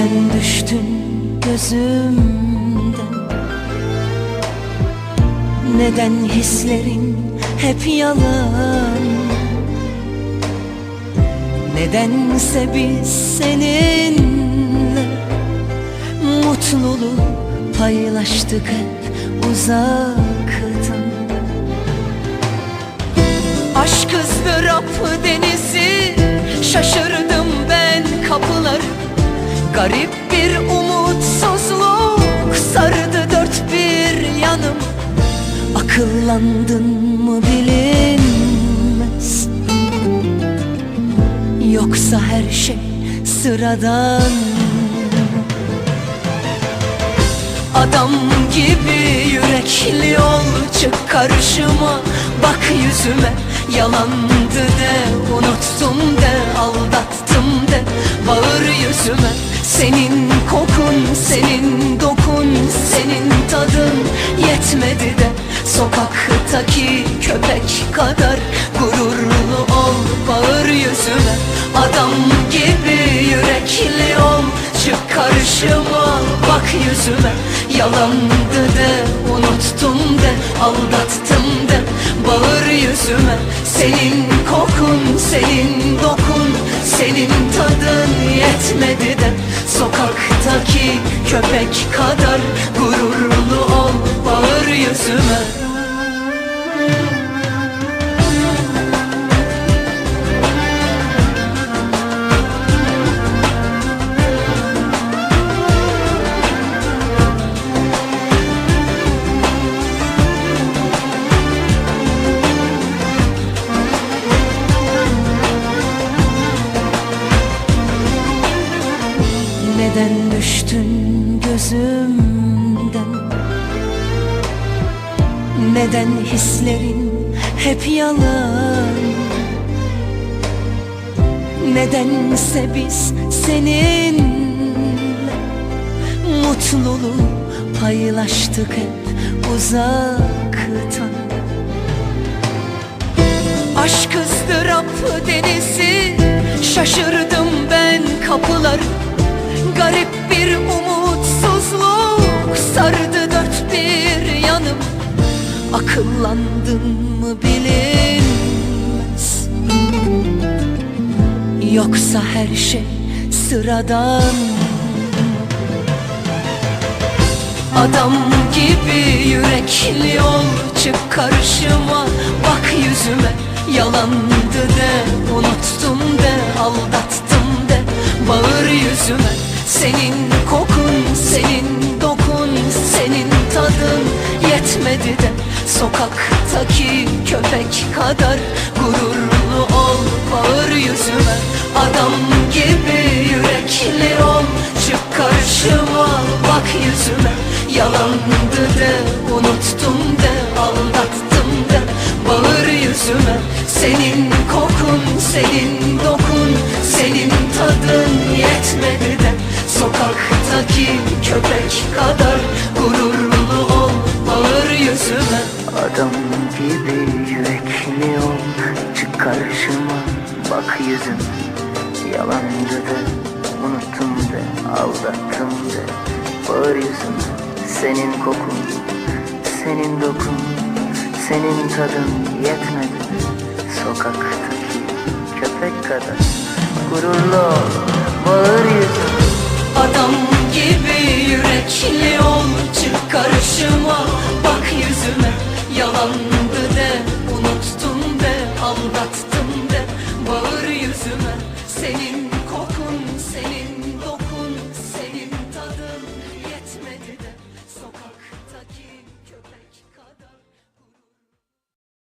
Neden düştün gözümden. Neden hislerin hep yalan? Nedense biz seninle Mutluluğu paylaştık hep uzaktan. Aşk ızdırap denizi Şaşırdım ben Garip bir umutsuzluk Sardı dört bir yanım. Akıllandın mı bilinmez. Yoksa her şey sıradan. Adam gibi yürekli ol çık karşıma. Bak yüzüme yalandı de Unuttum de aldattım de. Bağır yüzüme senin kokun senin dokun Senin tadın yetmedi de Sokaktaki köpek kadar gururlu ol Bağır yüzüme. Adam gibi yürekli ol Çık karşıma bak yüzüme. Yalandı de unuttum de aldattım de Bağır yüzüme. Senin kokun senin dokun Senin tadın yetmedi de köpek kadar gururlu ol Bağır yüzüme Neden düştün gözümden? Neden hislerin hep yalan? Nedense biz seninle Mutluluğu paylaştık hep uzaktan. Aşk ızdırap denizi Şaşırdım ben kapıları Garip bir umutsuzluk Sardı dört bir yanım. Akıllandın mı bilinmez. Yoksa her şey sıradan. Adam gibi yürekli ol Çık karşıma. Bak yüzüme Yalandı de unuttum de aldattım de. Bağır yüzüme senin kokun senin dokun Senin tadın yetmedi de Sokaktaki köpek kadar gururlu ol Bağır yüzüme. Adam gibi yürekli ol Çık karşıma bak yüzüme. Yalandı de unuttum de aldattım de Bağır yüzüme köpek kadar gururlu ol Bağır yüzüme. Adam gibi yürekli ol Çık karşıma bak yüzüme. Yalancı de unuttum de aldattım de Bağır yüzüme senin kokun Senin dokun Senin tadın yetmedi. Sokaktaki köpek kadar Gururlu ol bağır yüzüme. Adam gibi yürekli ol Çık karşıma bak yüzüme Yalandı